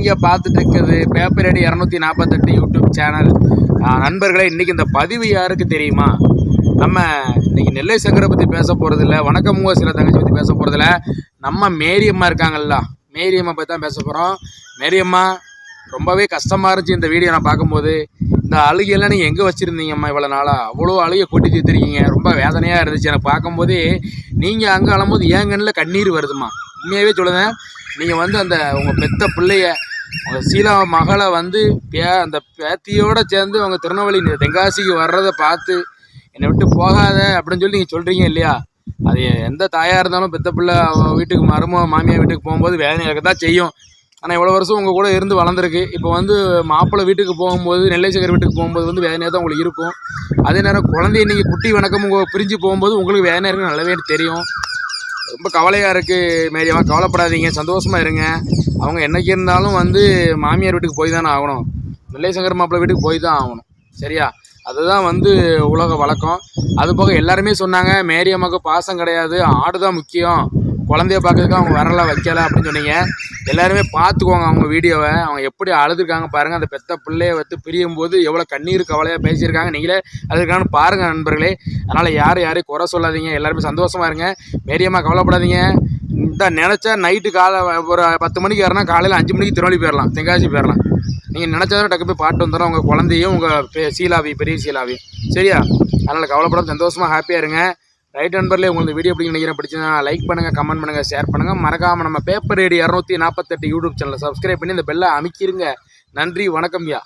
நீங்கள் பார்த்துட்டு இருக்கிறது பேப்பர் அடி இரநூத்தி நாற்பத்தெட்டு யூடியூப் சேனல் நண்பர்களே இன்றைக்கி இந்த பதிவு யாருக்கு தெரியுமா? நம்ம இன்றைக்கி நெல்லை சங்கரை பற்றி பேச போகிறதில்ல வணக்கமுங்க சில தங்கச்சி பற்றி பேச போகிறதில்ல நம்ம மேரியம்மா இருக்காங்கல்ல மேரியம்மா பற்றி தான் பேச போகிறோம் மேரியம்மா ரொம்பவே கஷ்டமாக இருந்துச்சு இந்த வீடியோ நான் பார்க்கும்போது. இந்த அழுகையெல்லாம் நீங்கள் எங்கே வச்சுருந்தீங்கம்மா இவ்வளோ நாளாக அவ்வளோ அழுகை கொட்டி தீர்த்துருக்கீங்க. ரொம்ப வேதனையாக இருந்துச்சு எனக்கு பார்க்கும்போதே. நீங்கள் அங்கே அழும்போது என் கண்ணீர் வருதுமா உண்மையாகவே சொல்லுதேன் நீங்கள் வந்து அந்த உங்கள் பெத்த பிள்ளைய அவங்க சீலா மகளை வந்து பே அந்த பேத்தியோடு சேர்ந்து அவங்க திருநெல்வேலி தென்காசிக்கு வர்றதை பார்த்து என்னை விட்டு போகாத அப்படின்னு சொல்லி நீங்கள் சொல்கிறீங்க இல்லையா? அது எந்த தாயாக இருந்தாலும் பெத்த பிள்ளை அவ வீட்டுக்கு மரும மாமியார் வீட்டுக்கு போகும்போது வேதனை இருக்க தான் செய்யும். ஆனால் இவ்வளோ வருஷம் உங்கள் கூட இருந்து வளர்ந்துருக்கு. இப்போ வந்து மாப்பிள்ளை வீட்டுக்கு போகும்போது நெல்லைசேகர் வீட்டுக்கு போகும்போது வந்து வேதனையாக தான் உங்களுக்கு இருக்கும். அதே நேரம் குழந்தைய நீங்கள் குட்டி வணக்கம் உங்கள் பிரிஞ்சு போகும்போது உங்களுக்கு வேதனை இருக்குன்னு நல்லாவே தெரியும். ரொம்ப கவலையாக இருக்குது மேரியம்மா கவலைப்படாதீங்க சந்தோஷமாக இருங்க. அவங்க என்னைக்கு இருந்தாலும் வந்து மாமியார் வீட்டுக்கு போய் தானே ஆகணும். நெல்லைசங்கர் மாப்பிள்ளை வீட்டுக்கு போய் தான் ஆகணும். சரியா? அதுதான் வந்து உலக வழக்கம். அது போக எல்லாருமே சொன்னாங்க மேரியம்மாவுக்கு பாசம் கிடையாது ஆடு தான் முக்கியம். குழந்தைய பார்க்கறதுக்கு அவங்க வரல வைக்கல அப்படின்னு சொன்னீங்க. எல்லாருமே பார்த்துக்கோங்க அவங்க வீடியோவை. அவங்க எப்படி அழுதுருக்காங்க பாருங்கள் அந்த பெத்த பிள்ளைய வந்து பிரியும் போது எவ்வளோ கண்ணீர் கவலையாக பேசியிருக்காங்க. நீங்களே அதுக்கான பாருங்கள் நண்பர்களே. அதனால் யாரும் யாரையும் குறை சொல்லாதீங்க. எல்லாருமே சந்தோஷமா இருங்க. மேரியம்மா கவலைப்படாதீங்க. இந்த நினச்சா நைட்டு காலை ஒரு பத்து மணிக்கு வரனா காலையில் அஞ்சு மணிக்கு திருவள்ளி போயிடலாம் தென்காசி போயிடலாம் நீங்கள் நினச்சாதான் டக்கு போய் பாட்டு வந்துடும் உங்கள் குழந்தையும் உங்கள் சீலாவி பெரிய சீலாவி சரியா? அதனால் கவலைப்படாமல் சந்தோஷமாக ஹாப்பியாக இருங்க. ரைட் நண்பர்லேயே உங்களுக்கு வீடியோ எப்படி நினைக்கிறேன் பிடிச்சதுன்னா லைக் பண்ணுங்கள் கமெண்ட் பண்ணுங்கள் ஷேர் பண்ணுங்கள் மறக்காமல் நம்ம பேப்பர் ரேடி இரநூத்தி நாற்பத்தெட்டு யூடியூப் சேனலை சப்ஸ்கிரைப் பண்ணி இந்த பெல்லை அமைக்கிருங்க. நன்றி வணக்கம்யா